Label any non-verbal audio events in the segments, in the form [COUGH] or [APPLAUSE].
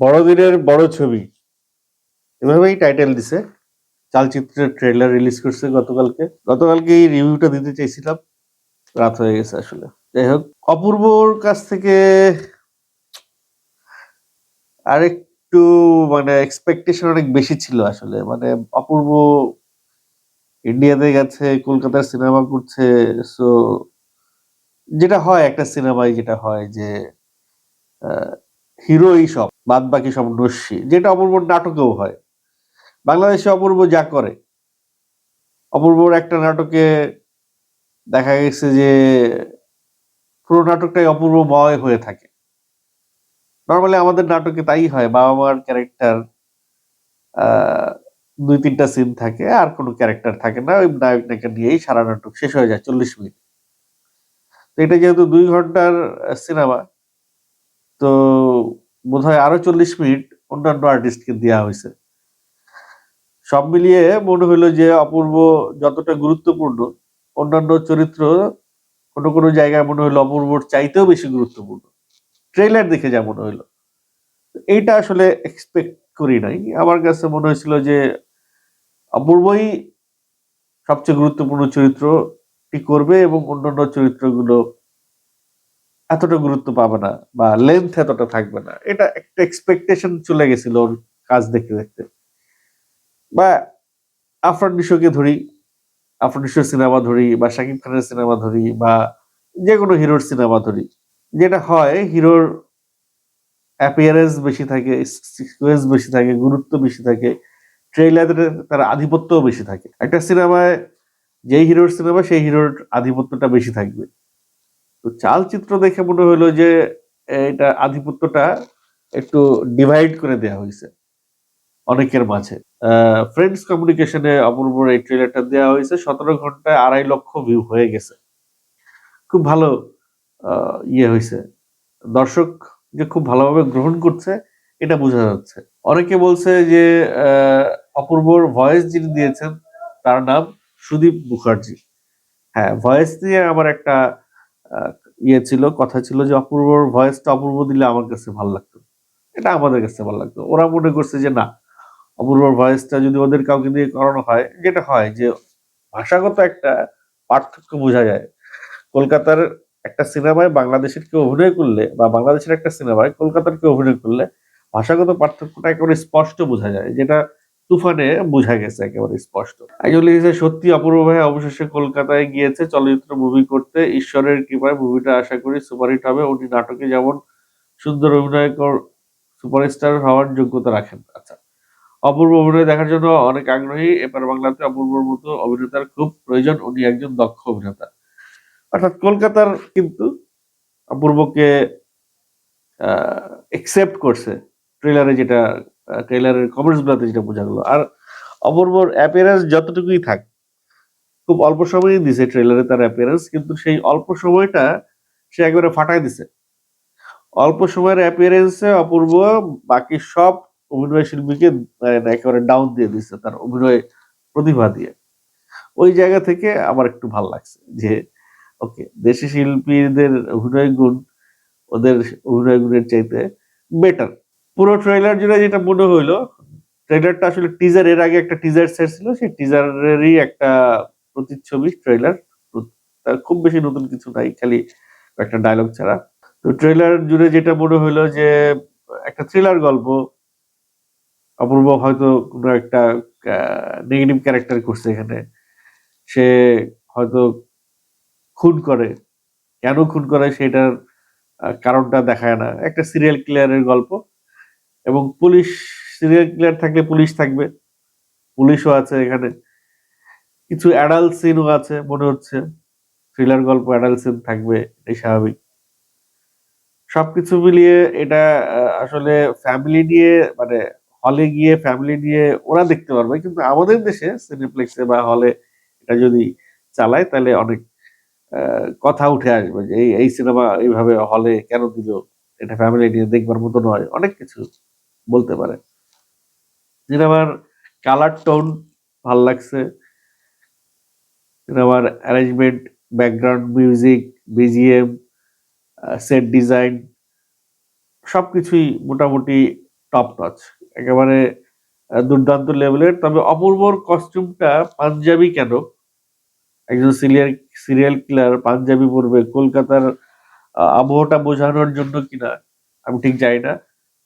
বড়দিনের বড় ছবি। এভাবেই টাইটেল দিছে। চালচিত্রের ট্রেলার রিলিজ করছে গতকালকে। গতকালকে এই রিভিউটা দিতে চাইছিলাম। রাত হয়ে গেছে আসলে। যাই হোক, অপূর্বর কাছ থেকে আরেকটু মানে এক্সপেকটেশন অনেক বেশি ছিল আসলে। মানে অপূর্ব ইন্ডিয়াতে গেছে, কলকাতার সিনেমা করছে। সো যেটা হয় একটা সিনেমায় যেটা হয় যে হিরোই সব বাদ বাকি সব নস্যি, যেটা অপূর্ব নাটকেও হয়। বাংলাদেশে অপূর্ব যা করে। অপূর্বর একটা নাটকে দেখা গেছে যে, পুরো নাটকটাই অপূর্বময় হয়ে থাকে। নর্মালি আমাদের নাটকে তাই হয় বাবা মার ক্যারেক্টার দুই তিনটা সিন থাকে, আর কোনো ক্যারেক্টার থাকে না, ওই নায়ক নায়িকা নিয়েই সারা নাটক শেষ হয়ে যায়, চল্লিশ মিনিট। তো এটা যেহেতু দুই ঘণ্টার সিনেমা তো বোধ হয় আরও চল্লিশ মিনিট অন্যান্য আর্টিস্টকে দেওয়া হয়েছে। সব মিলিয়ে মনে হইল যে অপূর্ব যতটা গুরুত্বপূর্ণ, অন্যান্য চরিত্র কোনো কোনো জায়গায় মনে হইল অপূর্বর চাইতেও বেশি গুরুত্বপূর্ণ। ট্রেলার দেখে যা মনে হইল। এইটা আসলে এক্সপেক্ট করি নাই। আমার কাছে মনে হয়েছিল যে অপূর্বই সবচেয়ে গুরুত্বপূর্ণ চরিত্রটি করবে এবং অন্যান্য চরিত্রগুলো এতটা গুরুত্ব পাবে না বা লেন্থ এতটা থাকবে না। এটা একটা এক্সপেকটেশন চলে গেছিল ওর কাজ দেখতে দেখতে। বা আফরান নিশোকে ধরি, আফরান নিশোর সিনেমা ধরি, বা শাকিব খানের সিনেমা ধরি, বা যে কোনো হিরোর সিনেমা ধরি। যেটা হয়, হিরোর অ্যাপিয়ারেন্স বেশি থাকে সিকুয়েন্স বেশি থাকে, গুরুত্ব বেশি থাকে ট্রেইলারে তার আধিপত্যও বেশি থাকে। একটা সিনেমায় যেই হিরোর সিনেমা, সেই হিরোর আধিপত্যটা বেশি থাকবে। তো চালচিত্র দেখে মনে হলো যে, এটা আধিপত্যটা একটু ডিভাইড করে দেওয়া হয়েছে অনেকের মাঝে। ফ্রেন্ডস কমিউনিকেশনে অপূর্বর এই ট্রেলারটা দেওয়া হয়েছে সতেরো ঘন্টায় আড়াই লক্ষ ভিউ হয়ে গেছে। খুব ভালো ইয়ে হয়েছে দর্শক যে খুব ভালোভাবে গ্রহণ করছে, এটা বোঝা যাচ্ছে। অনেকে বলছে যে অপূর্বর ভয়েস যিনি দিয়েছেন, তার নাম সুদীপ মুখার্জি। হ্যাঁ ভয়েস নিয়ে আমার একটা ইয়ে ছিল, কথা ছিল যে অপূর্বর ভয়েসটা অপূর্ব দিলে আমার কাছে ভালো লাগতো। এটা আমাদের কাছে ভালো লাগতো। ওরা মনে করছে যে না, অপূর্বর ভয়েসটা যদি ওদের কাউকে দিয়ে করানো হয়, যেটা হয় যে ভাষাগত একটা পার্থক্য বোঝা যায়। কলকাতার একটা সিনেমায় বাংলাদেশের কেউ অভিনয় করলে বা বাংলাদেশের একটা সিনেমায় কলকাতার কেউ অভিনয় করলে ভাষাগত পার্থক্যটা একেবারে স্পষ্ট বোঝা যায়, যেটা তুফানে বোঝা গেছে একেবারে স্পষ্ট। একজন লিখেছে, সত্যি অপূর্ব ভাই অবশেষে কলকাতায় গিয়েছে চলচ্চিত্র মুভি করতে। ঈশ্বরের কৃপায় মুভিটা আশা করি সুপারহিট হবে। উনি নাটকে যেমন সুন্দর অভিনয় সুপারস্টার হওয়ার যোগ্যতা রাখেন। আচ্ছা অপূর্ব অভিনয় দেখার জন্য অনেক আগ্রহী। এবার বাংলাতে অপূর্বর মতো অভিনেতার খুব প্রয়োজন। উনি একজন দক্ষ অভিনেতা। অর্থাৎ কলকাতার কিন্তু অপূর্বকে একসেপ্ট করছে। ট্রেলারে যেটা ট্রেলারের কমেন্টস গুলোতে যেটা বোঝা গেলো। আর অপূর্বর অ্যাপিয়ারেন্স যতটুকুই থাক, খুব অল্প সময়ই দিছে ট্রেলারে তার অ্যাপিয়ারেন্স কিন্তু সেই অল্প সময়টা সে একবারে ফাটাই দিছে। অল্প সময়ের অ্যাপিয়ারেন্সে অপূর্ব, বাকি সব অভিনয় শিল্পীকে একেবারে ডাউন দিয়ে দিচ্ছে তার অভিনয় প্রতিভা দিয়ে। ওই জায়গা থেকে আমার একটু ভালো লাগছে যে ওকে দেশি শিল্পীদের অভিনয় গুণ, ওদের অভিনয় গুণের চাইতে বেটার পুরো ট্রেলার জুড়ে যেটা মনে হইল ট্রেলারটা আসলে টিজার এর আগে একটা টিজার সেট ছিল, সেই টিজারেরই একটা প্রতিচ্ছবি ট্রেলার তার খুব বেশি নতুন কিছু নাই, খালি একটা ডায়লগ ছাড়া। তো ট্রেলার জুড়ে যেটা মনে হইল যে, একটা থ্রিলার গল্প, অপূর্ব হয়তো কোনো একটা নেগেটিভ ক্যারেক্টার করছে এখানে। সে হয়তো খুন করে। কেন খুন করে সেটার কারণটা দেখায় না। একটা সিরিয়াল কিলারের গল্প। এবং পুলিশ সিরিয়াল কিলার থাকলে পুলিশ থাকবে। পুলিশও আছে এখানে। কিছু অ্যাডাল্ট সিনও আছে, মনে হচ্ছে। থ্রিলার গল্প অ্যাডাল্ট সিন থাকবে, এটাই স্বাভাবিক। সবকিছু মিলিয়ে এটা আসলে ফ্যামিলি নিয়ে মানে হলে গিয়ে ফ্যামিলি নিয়ে ওরা দেখতে পারবে। কিন্তু আমাদের দেশে সিনেপ্লেক্সে বা হলে এটা যদি চালায়, তাহলে অনেক কথা উঠে আসবে যে এই এই সিনেমা এইভাবে হলে কেন দিল? এটা ফ্যামিলি নিয়ে দেখবার মতো নয়। অনেক কিছু বলতে পারে। সিনেমার কালার টোন ভালো লাগছে। সিনেমার arrangement background music BGM set design সবকিছুই মোটামুটি টপ নচ একেবারে দুর্দান্ত লেভেলের তবে অপূর্বর কস্টিউমটা পাঞ্জাবি কেন? একজন সিরিয়াল সিরিয়াল কিলার পাঞ্জাবি পরবে। কলকাতার আবহাওয়াটা বোঝানোর জন্য কিনা, আমি ঠিক জানি না।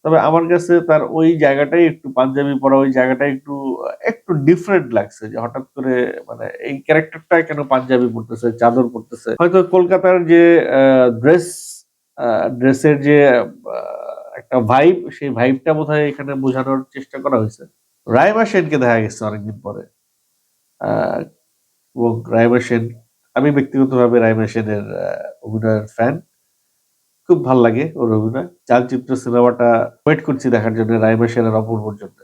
তবে আমার কাছে তার ওই জায়গাটাই একটু পাঞ্জাবি পরা ওই জায়গাটা একটু একটু ডিফারেন্ট লাগছে যে হঠাৎ করে মানে এই ক্যারেক্টারটা কেন পাঞ্জাবি পরতেছে, চাদর পরতেছে। হয়তো কলকাতার যে ড্রেস ড্রেসের যে একটা ভাইব সেই ভাইবটা বোধহয় এখানে বোঝানোর চেষ্টা করা হয়েছে। রাইমা সেনকে দেখা গেছে অনেকদিন পরে। এবং রাইমা সেন, আমি ব্যক্তিগতভাবে রাইমা সেনের অভিনয়ের ফ্যান খুব ভালো লাগে ওর অভিনয়। চালচিত্র, সিনেমাটা ওয়েট করছি দেখার জন্য রাইমা সেনের অপূর্বর জন্য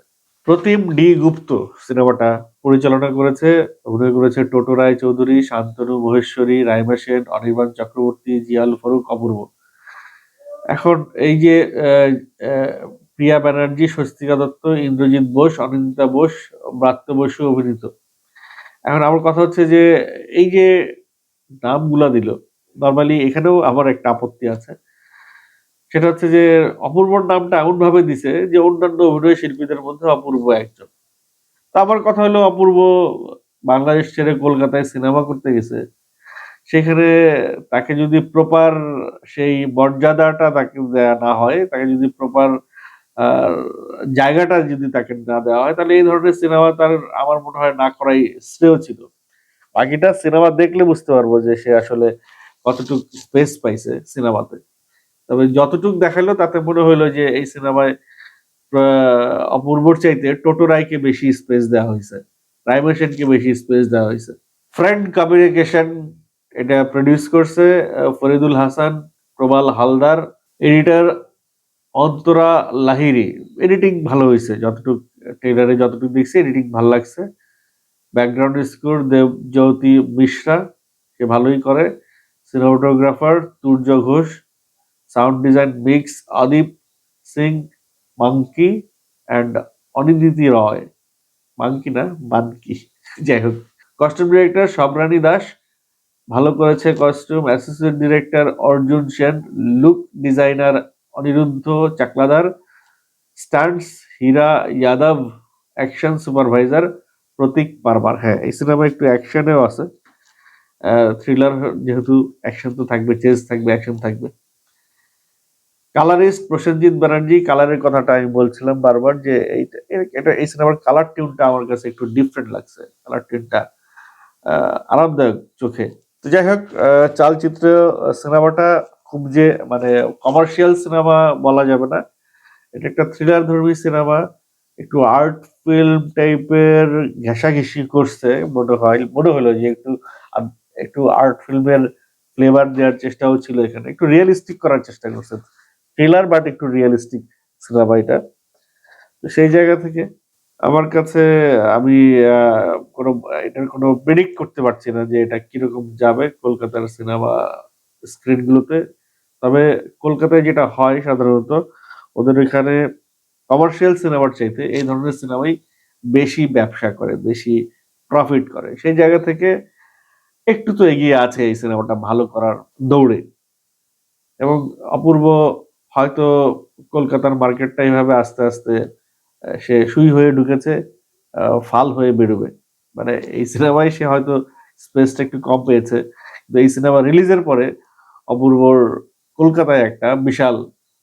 প্রতিম ডি গুপ্ত সিনেমাটা পরিচালনা করেছে, অভিনয় করেছে টোটো রায় চৌধুরী, শান্তনু মহেশ্বরী, রাইমা সেন, অনির্বাণ চক্রবর্তী, জিয়াল ফারুক অপূর্ব। এখন এই যে প্রিয়া ব্যানার্জি, স্বস্তিকা দত্ত, ইন্দ্রজিৎ বোস, অনিন্দিতা বোস, ব্রাত্য বসু অভিনীত। এখন আমার কথা হচ্ছে যে, এই যে নামগুলা দিল নর্মালি এখানেও আমার একটা আপত্তি আছে। সেটা হচ্ছে যে অপূর্বর নামটা এমন ভাবে দিছে যে অন্যান্য অভিনয় শিল্পীদের মধ্যে অপূর্ব একজন। তো আমার কথা হলো অপূর্ব বাংলাদেশ ছেড়ে কলকাতায় সিনেমা করতে গেছে। সেখানে তাকে যদি প্রপার সেই মর্যাদাটা তাকে দেয়া না হয়, তাকে যদি প্রপার জায়গাটা যদি তাকে না দেওয়া হয়, তাহলে এই ধরনের সিনেমা তার আমার মনে হয় না করাই শ্রেয় ছিল। বাকিটা সিনেমা দেখলে বুঝতে পারব যে সে আসলে কতটুকু স্পেস পাইছে সিনেমাতে। তবে যতটুকু দেখাল, তাতে মনে হলো যে এই সিনেমায় অপূর্বর চাইতে টোটো রায়কে বেশি স্পেস দেওয়া হয়েছে রাইমা সেনকে বেশি স্পেস দেওয়া হয়েছে ফ্রেন্ড কমিউনিকেশন এটা প্রডিউস করছে ফরিদুল হাসান, প্রবাল হালদার, এডিটর অন্তরা লাহিরি। এডিটিং ভালো হয়েছে যতটুকু ট্রেলারে যতটুকু দেখছি, এডিটিং ভালো লাগছে। ব্যাকগ্রাউন্ড স্কোর দেবজ্যোতি মিশ্রা, সে ভালোই করে। Cinematographer Turya Ghosh sound design mix Adip Singh Manki and Aniditi Roy Manki না মানকি [LAUGHS] যাই হোক কস্টিউম ডিরেক্টর সবরানী দাস ভালো করেছে costume assistant director Arjun Sen look designer Aniruddha Chakladar stunts Hira Yadav action supervisor Pratik বারবার হ্যাঁ এই cinema একটু অ্যাকশনেও আছে। থ্রিলার যেহেতু অ্যাকশন তো থাকবে চেঞ্জ থাকবে অ্যাকশন থাকবে। কালারিস্ট প্রসেনজিৎ ব্যানার্জি, কালারের কথাটা আমি বলছিলাম বারবার যে এটা, এই সিনেমার কালার টিউনটা আমার কাছে একটু ডিফারেন্ট লাগছে। কালার টিউনটা আরামদায়ক চোখে। তো যাই হোক চালচিত্র সিনেমাটা খুব যে মানে কমার্শিয়াল সিনেমা বলা যাবে না। এটা একটা থ্রিলার ধর্মী সিনেমা। একটু আর্ট ফিল্ম টাইপের ঘেঁষাঘেঁষি করছে মনে হয়, মনে হলো যে একটু একটু আর্ট ফিল্মের ফ্লেভার দেওয়ার চেষ্টাও ছিল এখানে। একটু রিয়েলিস্টিক করার চেষ্টা করছে। থ্রিলার বাট একটু রিয়েলিস্টিক সিনেমা এটা। সেই জায়গা থেকে আমার কাছে আমি কোনো, এটার কোনো প্রেডিক্ট করতে পারছি না যে এটা কীরকম যাবে কলকাতার সিনেমা স্ক্রিনগুলোতে তবে কলকাতায় যেটা হয় সাধারণত, ওদের এখানে কমার্শিয়াল সিনেমার চাইতে এই ধরনের সিনেমাই বেশি ব্যবসা করে, বেশি প্রফিট করে। সেই জায়গা থেকে একটু তো এগিয়ে আছে এই সিনেমাটা ভালো করার দৌড়ে। এবং অপূর্ব হয়তো কলকাতার মার্কেটটা এইভাবে আস্তে আস্তে সে সুই হয়ে ঢুকেছে ফাল হয়ে বেরোবে। মানে এই সিনেমায় সে হয়তো স্পেসটা একটু কম পেয়েছে। কিন্তু এই সিনেমা রিলিজের পরে অপূর্বর কলকাতায় একটা বিশাল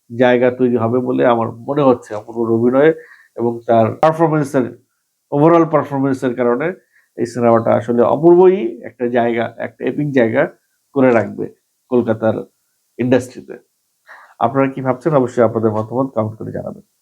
জায়গা তৈরি হবে বলে আমার মনে হচ্ছে, অপূর্বর অভিনয়ে এবং তার পারফরমেন্সের ওভারঅল পারফরমেন্সের কারণে এই সিনেমাটা আসলে অপূর্বই একটা জায়গা, একটা এপিক জায়গা করে রাখবে কলকাতার ইন্ডাস্ট্রিতে আপনারা কি ভাবছেন? অবশ্যই আপনাদের মতামত কমেন্ট করে জানাবেন।